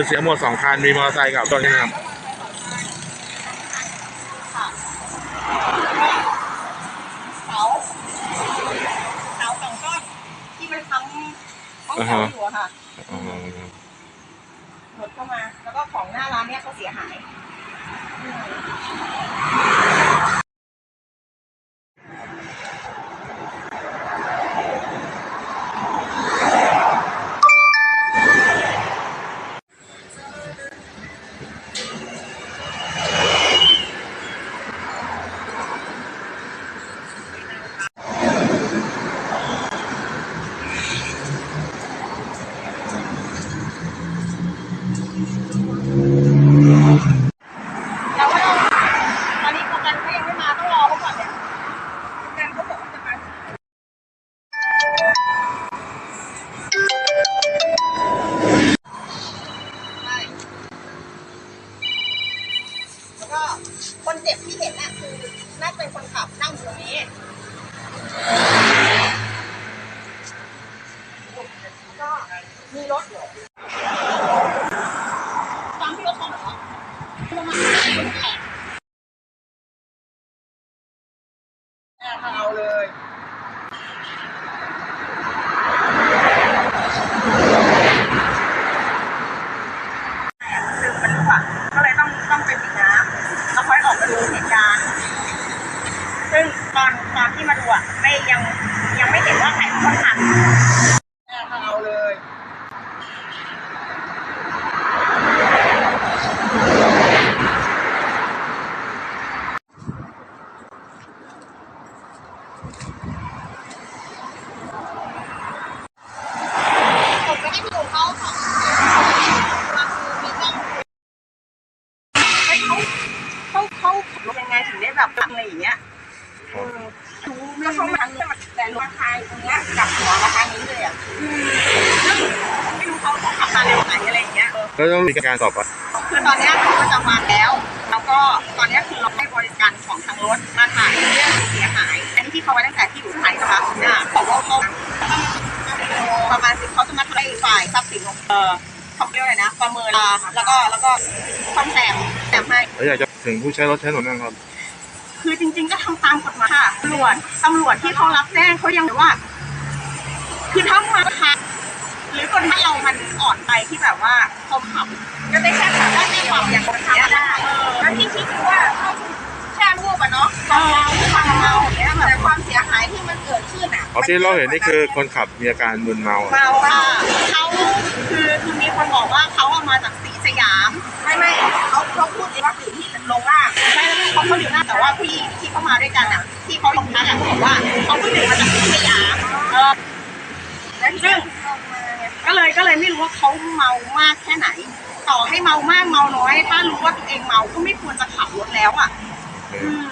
คือเสียหมดสองคันมีมอเตอร์ไซค์กับรถใช่ไหมครับเสาเสาสองต้นที่มันค้ำห้องเสาอยู่อะค่ะอ๋อหมดเข้ามา แล้วก็ของหน้าร้านเนี่ยเขาเสียหาย คนเจ็บที่เห็นน่ะคือน่าจะเป็นคนขับนั่งอยู่ตรงนี้ก็มีรถอยู่ตามที่รถชนเหรอประมาณแขกเอาเลยซึมมันรั่วก็เลยต้องต้องไปปิดน้ำแล้วค่อยออกมาดูเหตุการณ์ ซึ่งตอนตอนที่มาดู อะไม่ยังยังไม่เห็นว่าใครเป็นคนขับเอาเลยผมไม่ได้ไปดูเขาค่ะเฮ้ยเขาเขาเขาขับรถยังไงถึงได้แบบอะไรอย่างเงี้ยเออรู้ แล้วเขามาทางนี้แต่รถทางตรงเนี้ยกลับหัวมาทางนี้เลยอะซึ่งไม่รู้เขาเขาขับมาเร็วไหนอะไรอย่างเงี้ยแล้วต้องมีการสอบปะคือตอนเนี้ยเขาประจำวันแล้ว แล้วก็ตอนเนี้ยคือเราให้บริการของทางรถมาถ่ายเรื่องเสียหาย อันนี้ที่เขาไว้ตั้งแต่ที่อยู่ไทยนะคะอ่าบอกว่าเขาประมาณสิบเขาจะมาให้ฝ่ายทรัพย์สินของเออเขาเรียกว่าอะไรนะ ประเมินแล้วก็แล้วก็ซ่อมแซมแซมให้แล้วอยากจะถึงผู้ใช้รถใช้ถนนนะครับ คือจริง ๆ ก็ทำตามกฎหมายค่ะตำรวจตำรวจที่เขารับแจ้งเขายังแบบว่า คือถ้ามาค่ะหรือคนที่เรามันอ่อนไปที่แบบว่าเขาขับก็ได้แค่ขับได้แค่ความอย่างคนธรรมดาเออแล้วที่คิดคือว่าเขาแค่รูปอะเนาะความเมาความเมาอย่างเงี้ยแบบแต่ความเสียหายที่มันเกิดขึ้นอะเอาที่เราเห็นนี่คือคนขับมีอาการมึนเมาเมาค่ะเขาคือคือมีคนบอกว่าเขาเอามาจากสีสยาม ไม่ไม่เขาเขาพูดว่าอยู่ที่ลงล่างใช่แล้ว เขาเขาผู้หน้าแต่ว่าพี่ที่เข้ามาด้วยกันอะที่เขาลงทักอะเขาบอกว่าเขาเพิ่งถึงมาจากสีสยาเออแล้วซึ่งก็เลยก็เลยไม่รู้ว่าเขาเมามากแค่ไหน ต่อให้เมามากเมาน้อย ถ้ารู้ว่าตัวเองเมาก็ไม่ควรจะขับรถแล้วอะ อืม